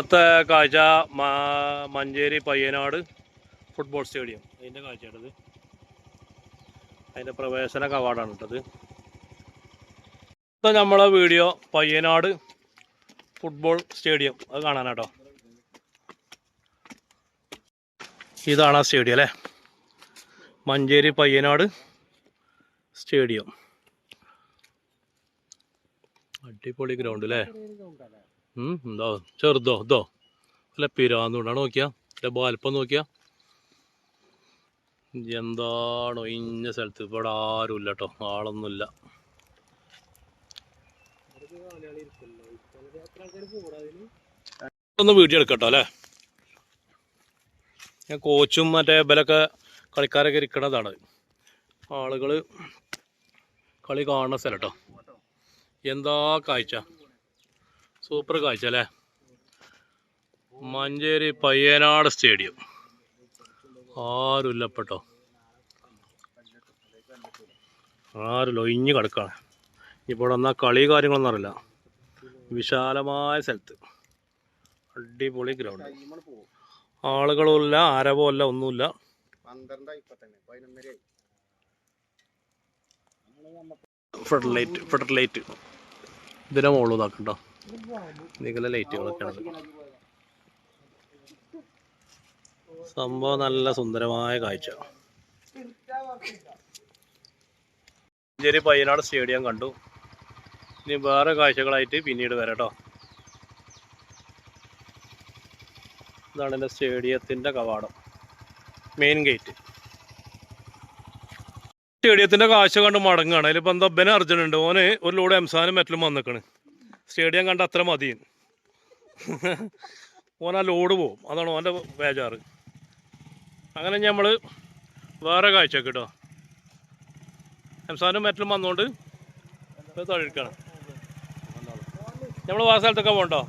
ഇന്നത്തെ കാഴ്ച Manjeri Payyanad football stadium അതിന്റെ കാഴ്ചയാണത്. അതിന്റെ പ്രവേശന കവാടാണ് ഇട്ടത് ഇപ്പം നമ്മളെ വീഡിയോ പയ്യനാട് ഫുട്ബോൾ സ്റ്റേഡിയം അത് കാണാനാട്ടോ. ഇതാണ് ആ സ്റ്റേഡിയം അല്ലേ? മഞ്ചേരി പയ്യനാട് സ്റ്റേഡിയം അടിപൊളി ഗ്രൗണ്ട് അല്ലേ എന്തോ ചെറുതോ ഇതോ അല്ല പിരാന്നുകൊണ്ടാണ് നോക്കിയാ. അല്ല ബാൽപ്പം നോക്കിയാ. എന്താണോ ഇന്ന സ്ഥലത്ത്? ഇവിടെ ആരും ഇല്ല കേട്ടോ ആളൊന്നുമില്ല. ഒന്ന് വീട്ടിൽ എടുക്കട്ടോ അല്ലേ? ഞാൻ കോച്ചും മറ്റേ ബലൊക്കെ കളിക്കാരൊക്കെ ഇരിക്കണതാണ്. ആളുകൾ കളി കാണുന്ന സ്ഥലം കേട്ടോ എന്താ കാഴ്ച? സൂപ്പർ കാഴ്ച അല്ലേ? മഞ്ചേരി പയ്യനാട് സ്റ്റേഡിയം. ആരുല്ലപ്പെട്ടോ? പെട്ടോ ആരുമില്ല ഒഴിഞ്ഞ് കിടക്കാണ്. ഇപ്പോൾ എന്നാൽ കളി കാര്യങ്ങളൊന്നും അറിയില്ല. വിശാലമായ സ്ഥലത്ത്. അടിപൊളി ഗ്രൗണ്ട് ആളുകളുമില്ല ആരവമില്ല ഒന്നുമില്ല. പന്ത്രണ്ടായി ഇപ്പൊ തന്നെ പതിനൊന്നരയായി ഫെഡർ ലൈറ്റ് ഫെഡർ ലൈറ്റ് ഇതിനെ മുകളിൽ ഇതാക്കണ്ടോ. നികല ലൈറ്റുകളൊക്കെ സംഭവം നല്ല സുന്ദരമായ കാഴ്ച. മഞ്ചേരി പയ്യനാട് സ്റ്റേഡിയം കണ്ടു. ഇനി വേറെ കാഴ്ചകളായിട്ട് പിന്നീട് വരാം കേട്ടോ. ഇതാണ് എന്റെ സ്റ്റേഡിയത്തിന്റെ കവാടം. Main gate. സ്റ്റേഡിയത്തിന്റെ കാഴ്ച കണ്ട് മടങ്ങുകയാണ്. അതിലിപ്പോൾ എന്താ ബെന അർജുനുണ്ട്. ഓന് ഒരു ലോഡ് എംസാനും മെറ്റലും വന്നിക്കണ്. സ്റ്റേഡിയം കണ്ട അത്ര മതി. ഓൻ ആ ലോഡ് പോവും. അതാണ് ഓന്റെ ബേജാറ്. അങ്ങനെ നമ്മൾ വേറെ കാഴ്ച കേട്ടോ എംസാനും മെറ്റൽ വന്നുകൊണ്ട് തഴുക്കണം നമ്മൾ വേറെ സ്ഥലത്തൊക്കെ പോകണ്ടോ